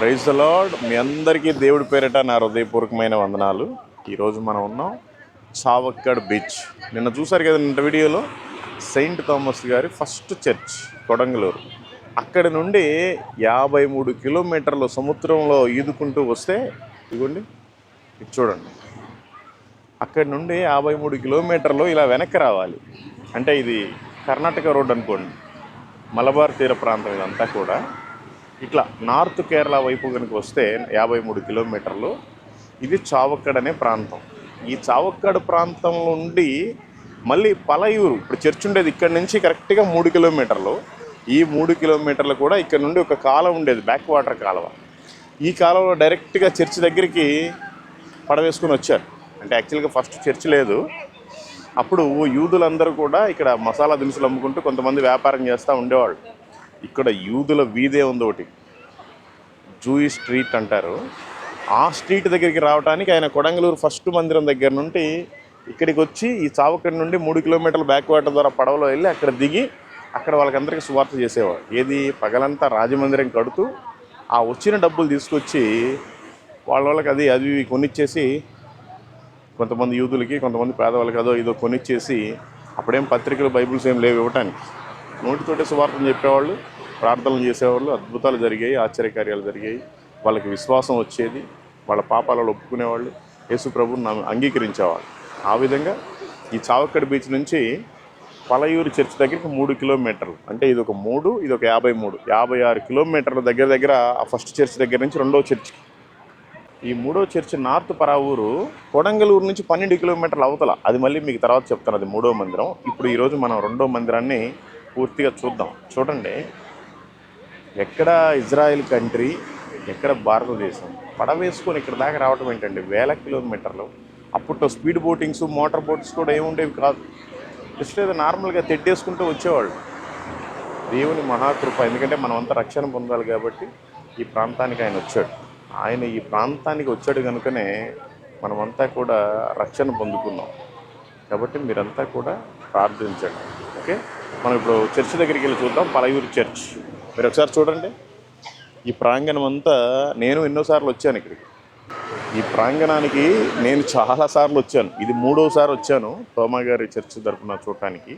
Praise the lord. మీ అందరికీ దేవుడి పేరిట నా హృదయపూర్వకమైన వందనాలు. ఈరోజు మనం ఉన్నాం సావక్కడ్ బీచ్. నిన్న చూసారు కదా నిన్న వీడియోలో? సెయింట్ థామస్ గారి ఫస్ట్ చర్చ్ కొడంగలూరు. అక్కడి నుండి యాభై మూడు కిలోమీటర్లు సముద్రంలో ఈదుకుంటూ వస్తే ఇదిగోండి ఇది చూడండి. అక్కడి నుండి యాభై మూడు కిలోమీటర్లు ఇలా వెనక్కి రావాలి. అంటే ఇది కర్ణాటక రోడ్ అనుకోండి. మలబార్ తీర ప్రాంతం ఇదంతా కూడా. ఇట్లా నార్త్ కేరళ వైపు కనుక వస్తే యాభై మూడు కిలోమీటర్లు. ఇది చావక్కడ్ అనే ప్రాంతం. ఈ చావక్కడ్ ప్రాంతం నుండి మళ్ళీ పలయూరు ఇప్పుడు చర్చ్ ఉండేది ఇక్కడ నుంచి కరెక్ట్గా మూడు కిలోమీటర్లు. ఈ మూడు కిలోమీటర్లు కూడా ఇక్కడ నుండి ఒక కాలం ఉండేది బ్యాక్ వాటర్ కాలువ. ఈ కాలంలో డైరెక్ట్గా చర్చ్ దగ్గరికి పడవేసుకుని వచ్చారు. అంటే యాక్చువల్గా ఫస్ట్ చర్చ్ లేదు. అప్పుడు యూదులందరూ కూడా ఇక్కడ మసాలా దినుసులు అమ్ముకుంటూ కొంతమంది వ్యాపారం చేస్తూ ఉండేవాళ్ళు. ఇక్కడ యూదుల వీధే ఉంది ఒకటి. జూయి స్ట్రీట్ అంటారు. ఆ స్ట్రీట్ దగ్గరికి రావడానికి ఆయన కొడంగలూరు ఫస్ట్ మందిరం దగ్గర నుండి ఇక్కడికి వచ్చి ఈ చావకడి నుండి మూడు కిలోమీటర్ల బ్యాక్ వాటర్ ద్వారా పడవలో వెళ్ళి అక్కడ దిగి అక్కడ వాళ్ళకందరికీ సువార్త చేసేవాడు. ఏది పగలంతా రాజమందిరం కడుతూ ఆ వచ్చిన డబ్బులు తీసుకొచ్చి వాళ్ళ వాళ్ళకి అది అది కొనిచ్చేసి కొంతమంది యూదులకి కొంతమంది పేదవాళ్ళకి అదో ఇదో కొనిచ్చేసి అప్పుడేం పత్రికలు బైబిల్స్ ఏం లేవు ఇవ్వటానికి. నోటితోటే సువార్థం చెప్పేవాళ్ళు ప్రార్థనలు చేసేవాళ్ళు అద్భుతాలు జరిగాయి ఆశ్చర్యకార్యాలు జరిగాయి. వాళ్ళకి విశ్వాసం వచ్చేది వాళ్ళ పాపాలలో ఒప్పుకునేవాళ్ళు యేసు ప్రభుని నమ్మి- అంగీకరించేవాళ్ళు. ఆ విధంగా ఈ చావక్కడి బీచ్ నుంచి పలయూరు చర్చ్ దగ్గరికి మూడు కిలోమీటర్లు. అంటే ఇది ఒక మూడు ఇది ఒక యాభై మూడు. యాభై ఆరు కిలోమీటర్ల దగ్గర దగ్గర ఆ ఫస్ట్ చర్చ్ దగ్గర నుంచి రెండో చర్చ్కి. ఈ మూడో చర్చ్ నార్త్ పరావూరు కొడంగలూరు నుంచి పన్నెండు కిలోమీటర్ల అవతల. అది మళ్ళీ మీకు తర్వాత చెప్తాను అది మూడో మందిరం. ఇప్పుడు ఈరోజు మనం రెండో మందిరాన్ని పూర్తిగా చూద్దాం. చూడండి. ఎక్కడ ఇజ్రాయెల్ కంట్రీ ఎక్కడ భారతదేశం? పడవేసుకొని ఇక్కడ దాకా రావటం ఏంటండి? వేల కిలోమీటర్లు. అప్పట్లో స్పీడ్ బోటింగ్స్ మోటార్ బోట్స్ కూడా ఏముండేవి కాదు. జస్ట్ ఏదో నార్మల్గా తెట్టేసుకుంటూ వచ్చేవాళ్ళు. దేవుని మహాకృప. ఎందుకంటే మనమంతా రక్షణ పొందాలి కాబట్టి ఈ ప్రాంతానికి ఆయన వచ్చాడు. ఆయన ఈ ప్రాంతానికి వచ్చాడు కనుకనే మనమంతా కూడా రక్షణ పొందుకున్నాం. కాబట్టి మీరంతా కూడా ప్రార్థించండి. ఓకే? మనం ఇప్పుడు చర్చ్ దగ్గరికి వెళ్ళి చూద్దాం పలయూరు చర్చ్. మీరు ఒకసారి చూడండి. ఈ ప్రాంగణం అంతా నేను ఎన్నోసార్లు వచ్చాను ఇక్కడికి. ఈ ప్రాంగణానికి నేను చాలాసార్లు వచ్చాను. ఇది మూడోసారి వచ్చాను తోమాగారి చర్చ్ తరఫున చూడటానికి.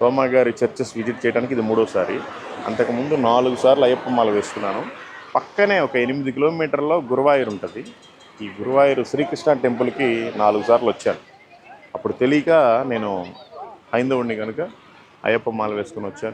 తోమాగారి చర్చెస్ విజిట్ చేయడానికి ఇది మూడోసారి. అంతకుముందు నాలుగు సార్లు అయ్యప్ప మాల వేసుకున్నాను. పక్కనే ఒక ఎనిమిది కిలోమీటర్లో గురువాయూరు ఉంటుంది. ఈ గురువాయూరు శ్రీకృష్ణ టెంపుల్కి నాలుగు సార్లు వచ్చాను. అప్పుడు తెలియక నేను హైందవుడిని కనుక అయ్యప్ప మాల వేసుకుని వచ్చాను.